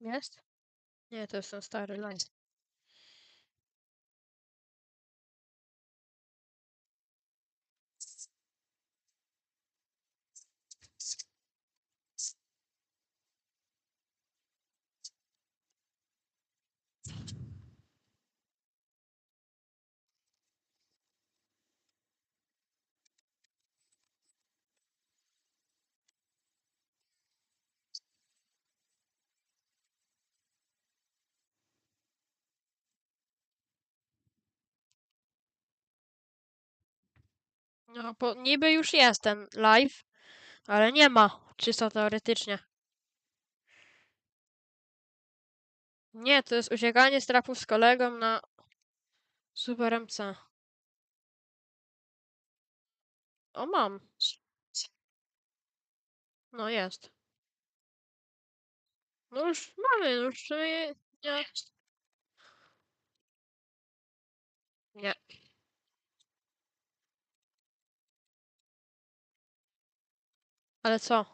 Jest? Nie, to jest ten stary live. No, bo niby już jest ten live, ale nie ma, czysto teoretycznie. Nie, to jest uciekanie z trapów z kolegą na Super MC. O, mam. No, jest. No już mamy, no już w nie. Nie. Ale co?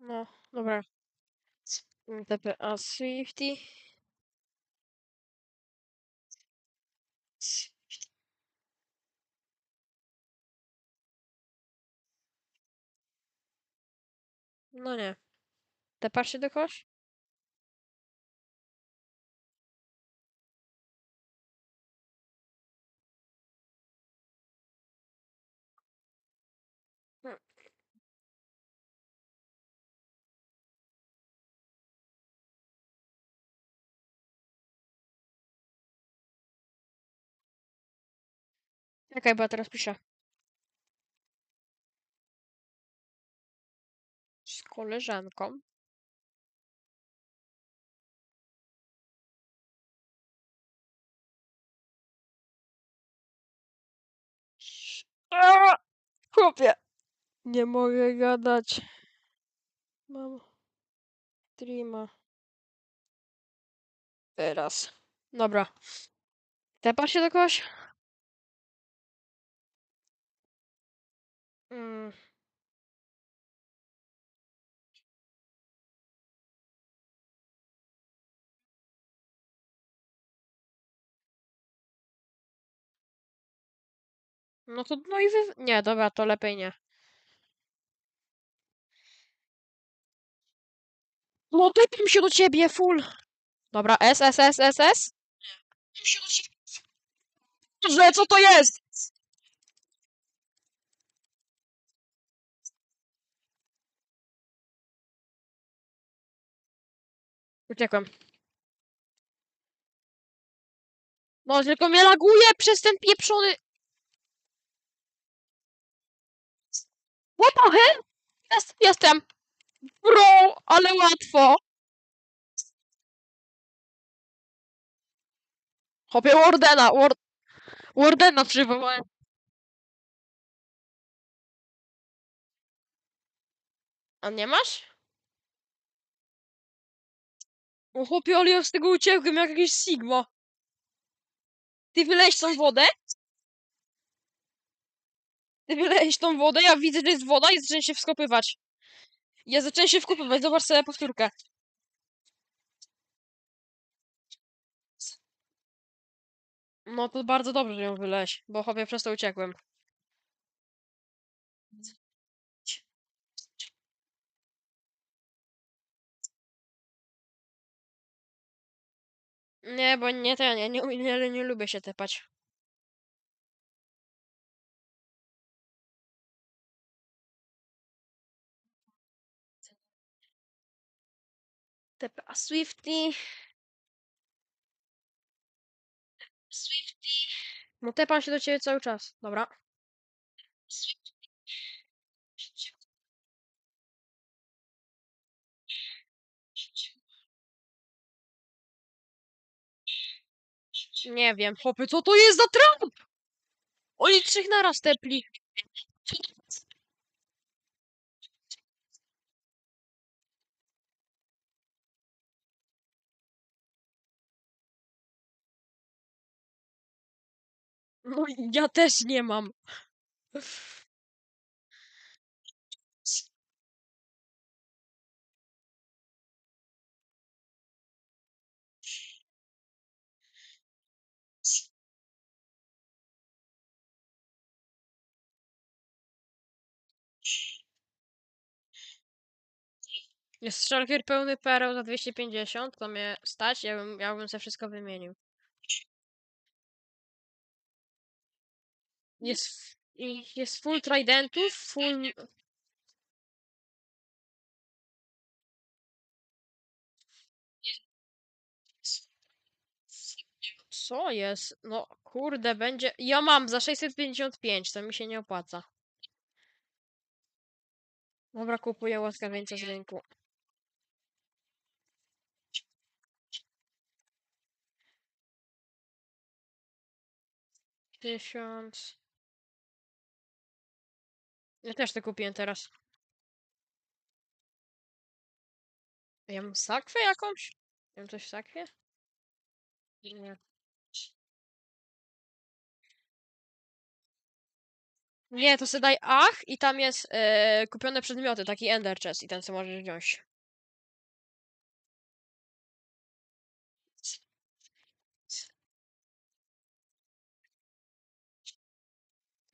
No, dobra. TPA Swifty. No nie. Tepasz się do kogoś? Czekaj, bo teraz piszę. Z koleżanką. Aaa! Chłopie! Nie mogę gadać. Mam streama. Teraz. Dobra. Tepasz się do kogoś? Mm. No to, no i wy... Nie, dobra, to lepiej nie. No typim się do ciebie, full! Dobra, S, S, S, S, S? Że, co to jest? Uciekłem. No, tylko mnie laguje przez ten pieprzony... What the hell? Jest, jestem! Bro, ale łatwo! Chopie Wardena, Ward... Wardena przywołałem. A nie masz? O chłopie, ale ja z tego uciekłem jak jakiś Sigma. Ty wylejesz tą wodę? Ty wylejesz tą wodę, ja widzę, że jest woda i zacząłem się wskopywać. Ja zacząłem się wkopywać, zobacz sobie powtórkę. No to bardzo dobrze, ją wyleś, bo chłopie przez to uciekłem. Nie, bo nie ten, ja nie, umiem- nie, nie lubię się tepać. TPA Swifty. Swifty. No tepam się do ciebie cały czas, dobra. Nie wiem, chłopie, co to jest za trap? Oni trzech naraz tepli. No ja też nie mam. Jest szalkier pełny pereł za 250, to mnie stać, ja bym, ja bym sobie wszystko wymienił. Jest, jest full tridentów, full... Co jest? No kurde, będzie... Ja mam za 655, to mi się nie opłaca. Dobra, kupuję łaskawieńca z rynku. Tysiąc... Ja też to kupiłem teraz. Ja mam sakwę jakąś? Ja mam coś w sakwie? Nie. Nie, to sobie daj ach i tam jest e, kupione przedmioty, taki ender chest i ten co możesz wziąć.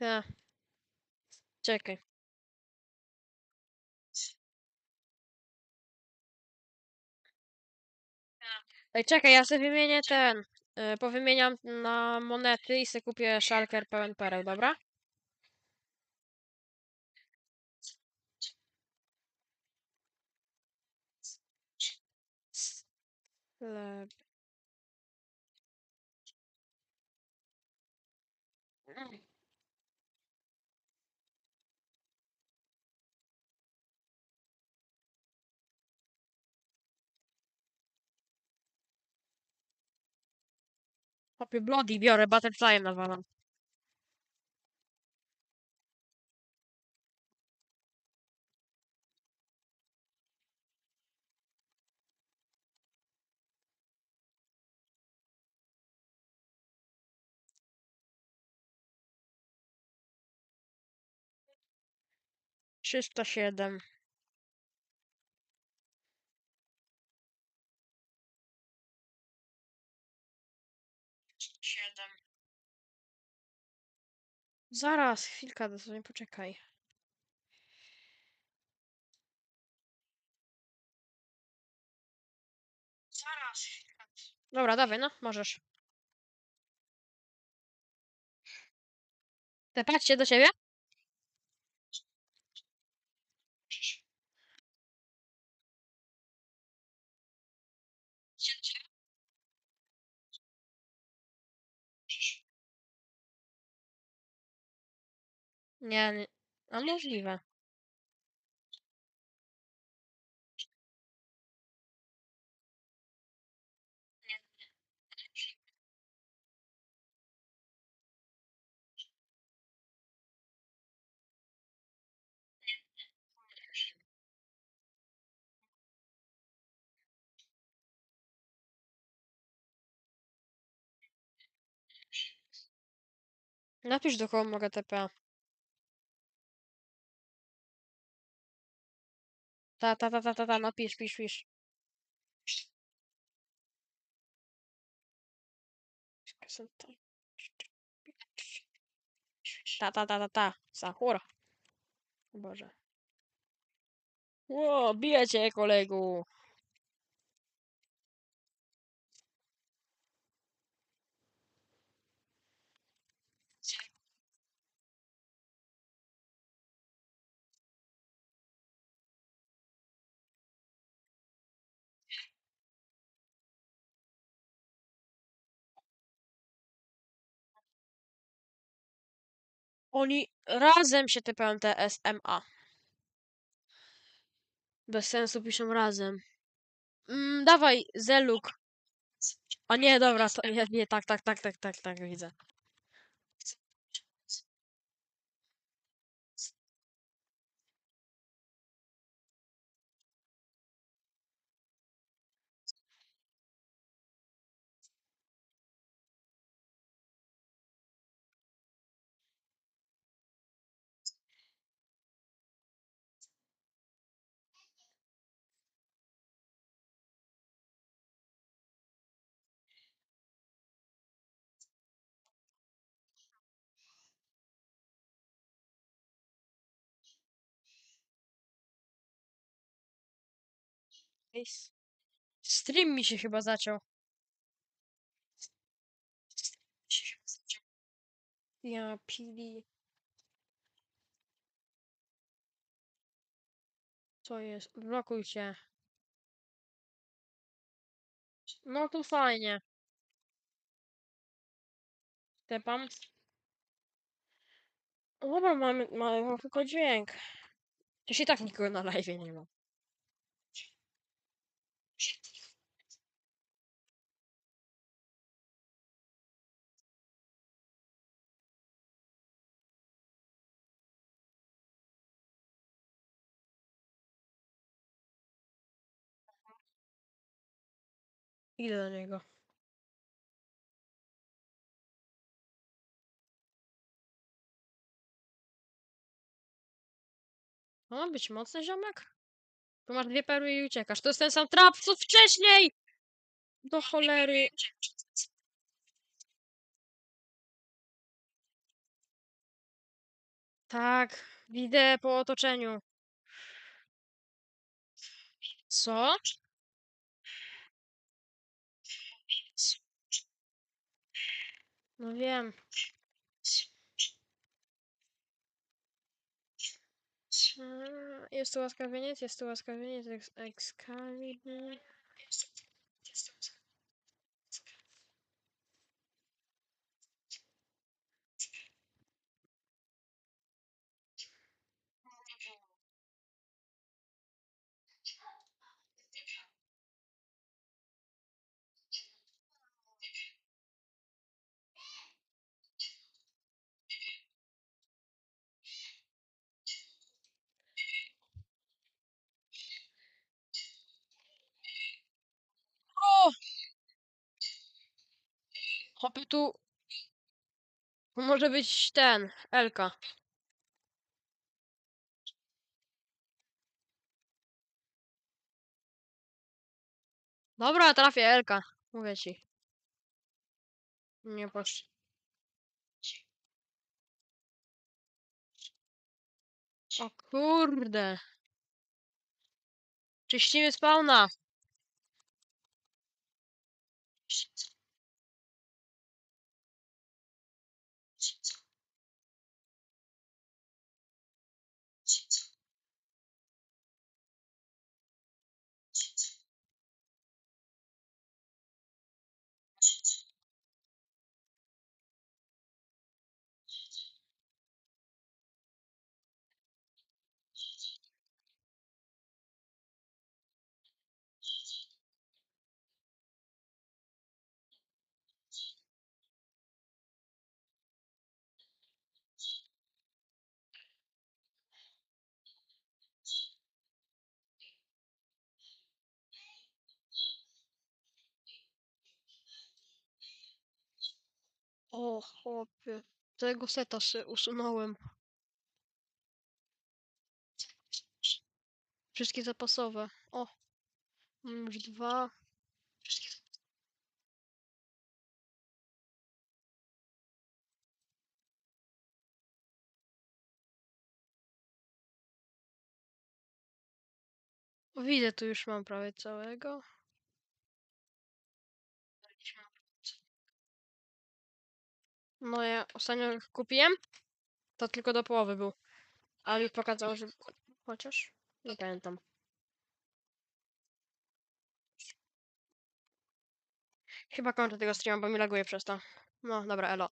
Ja. Czekaj. Ej, czekaj, ja sobie wymienię ten. E, powymieniam na monety i sobie kupię szalker pełen pereł, dobra? Chleb. Hopie Bloody biorę, Butterflyem nawalam. Trzysta. Siedem. Zaraz, chwilka, dosłownie poczekaj. Zaraz, chwilka. Dobra, dawaj, no, możesz. Te patrzcie do ciebie. Nie, nie. A możliwe. Napisz do kogo mogę TP. Ta, ta, ta, ta, ta, ta, no pisz, pisz, pisz. Ta, ta, ta, ta, ta. Sahura. Boże. Ło, bijecie kolegu. Oni razem się typią te SMA. Bez sensu piszą razem. Mm, dawaj, Zeluk. A nie, dobra, to nie, nie, tak, tak, tak, tak, tak, tak, widzę. Nice. Stream mi się chyba zaciął. Ja pili. Co jest? Blokuj się. No to fajnie. Tepam. Dobra, mamy, mamy mam tylko dźwięk. Przecież i tak nikogo na live nie ma. Idę do niego. No, ma być mocny ziomek? Tu masz dwie perły i uciekasz. To jest ten sam trap, co wcześniej! Do cholery. Tak, widzę po otoczeniu. Co? No wiem. Jest tu łaskawieniec, jest tu łaskawieniec, Excalibur. Tu może być ten, Elka. Dobra, trafię Elka. Mówię ci. Nie posz... O kurde. Czyścimy spawna. O, chłopie. Tego seta się usunąłem. Wszystkie zapasowe. O. Mam już dwa. O, Widzę, tu już mam prawie całego. No ja ostatnio kupiłem, to tylko do połowy był. Ale już pokazało, że... Chociaż? Nie pamiętam. Chyba kończę tego streama, bo mi laguje przez to. No, dobra, elo.